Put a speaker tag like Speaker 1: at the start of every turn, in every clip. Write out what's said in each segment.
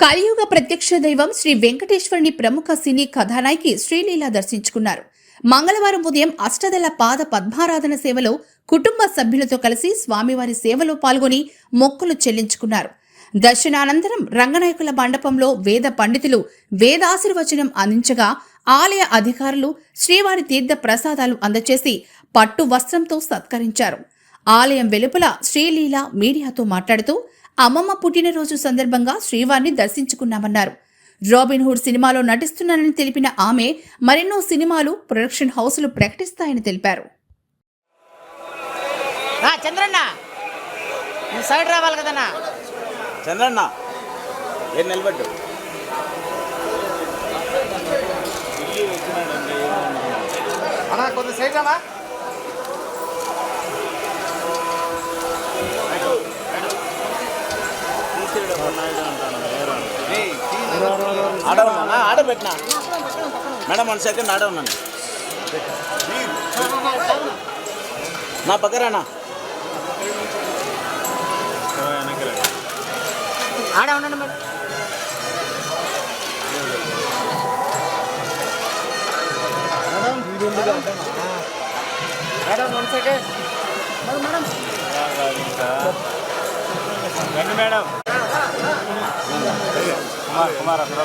Speaker 1: కలియుగ ప్రత్యక్ష దైవం శ్రీ వెంకటేశ్వరుని ప్రముఖ సినీ కథానాయకి శ్రీలీల దర్శించుకున్నారు. మంగళవారం ఉదయం అష్టదళ పాద పద్మారాధన సేవలో కుటుంబ సభ్యులతో కలిసి స్వామివారి సేవలో పాల్గొని మొక్కులు చెల్లించుకున్నారు. దర్శనానంతరం రంగనాయకుల మండపంలో వేద పండితులు వేదాశీర్వచనం అందించగా ఆలయ అధికారులు శ్రీవారి తీర్థ ప్రసాదాలు అందచేసి పట్టు వస్త్రంతో సత్కరించారు. ఆలయం వెలుపల శ్రీలీల మీడియాతో మాట్లాడుతూ అమ్మమ్మ పుట్టినరోజు సందర్భంగా శ్రీవారిని దర్శించుకున్నామన్నారు. రాబిన్ హుడ్ సినిమాలో నటిస్తున్నానని తెలిపిన ఆమె మరెన్నో సినిమాలు ప్రొడక్షన్ హౌసులు ప్రకటిస్తాయని తెలిపారు.
Speaker 2: ఆ, చంద్రన్న! సైడ్ రావాలి కదన్నా?
Speaker 3: చంద్రన్న! ఏం నిలబడ్డు
Speaker 2: అన్నా కొంత సైడ్ రావా?
Speaker 3: ఆడ ఉన్నా ఆడ పెట్టినా? మేడం వన్ సెకండ్ ఆడ ఉన్నాను. నా పక్కరానా?
Speaker 2: ఆడ ఉండండి madam. Madam one second. Madam
Speaker 4: రండి మేడం. కుమార్ కుమార్ అక్కడ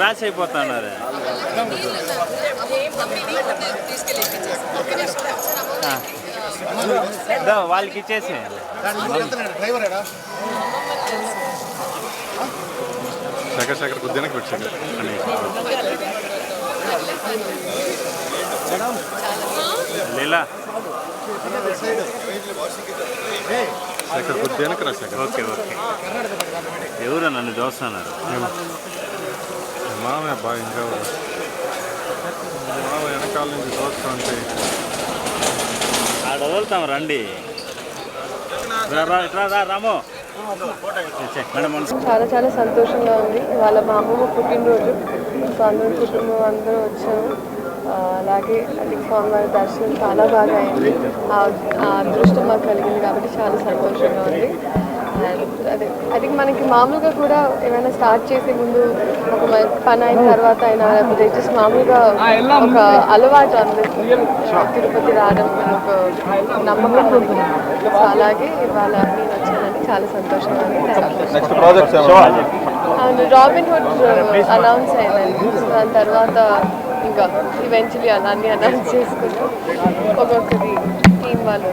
Speaker 4: క్రాష్ అయిపోతున్నారు. వాళ్ళకి ఇచ్చేసి.
Speaker 5: శేఖర్ శేఖర్ కొద్దిగా పెట్టు శేఖర్. అని
Speaker 4: లీలా.
Speaker 5: శేఖర్ కొద్దిగా
Speaker 4: ఓకే ఓకే. ఎవరు నన్ను చూస్తున్నారు?
Speaker 5: మామయ్య బాగా ఇంకా మామ వెనకాల నుంచి చూస్తా ఉంటే
Speaker 4: ఆడ వదులుతాం రండి. రాము.
Speaker 6: చాలా చాలా సంతోషంగా ఉంది. వాళ్ళ మా అమ్మమ్మ పుట్టినరోజు. సో అందరూ కుటుంబం అందరూ వచ్చాము ఆ, అలాగే అది స్వామివారి దర్శనం చాలా బాగా అయింది. ఆ ఆ అదృష్టం మాకు కలిగింది కాబట్టి చాలా సంతోషంగా ఉంది. అదే అది మనకి మామూలుగా కూడా ఏమైనా స్టార్ట్ చేసే ముందు ఒక పని అయిన తర్వాత అయినా లేకపోతే జస్ట్ మామూలుగా ఒక అలవాటు అందరికీ తిరుపతి రావడం ఒక నమ్మకం సో అలాగే ఇవాళ నేను వచ్చానని చాలా సంతోషంగా అవును రాబిన్ హుడ్ అనౌన్స్ అయిందండి సో దాని తర్వాత ఇంకా ఈవెన్చువలీ అన్నీ అనౌన్స్ చేసుకుంటూ ఒక్కొక్కరి టీం వాళ్ళు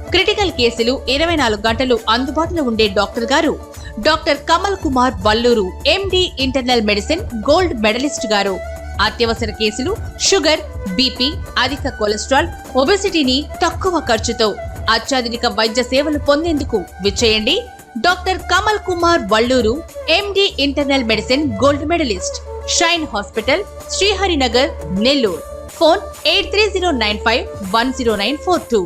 Speaker 1: క్రిటికల్ కేసులు ఇరవై నాలుగు గంటలు అందుబాటులో ఉండే డాక్టర్ గారు. Doctor Kamal Kumar Valluru MD internal medicine gold medalist గారు. అత్యవసర కేసులు షుగర్ బీపీ అధిక కొలెస్ట్రాల్ ఒబెసిటీని తక్కువ ఖర్చుతో అత్యాధునిక వైద్య సేవలు పొందేందుకు విచ్చేయండి. Doctor Kamal Kumar Valluru MD internal medicine gold medalist Shine hospital Shriharinagar Nellore. Phone eight three zero nine five one zero nine four two.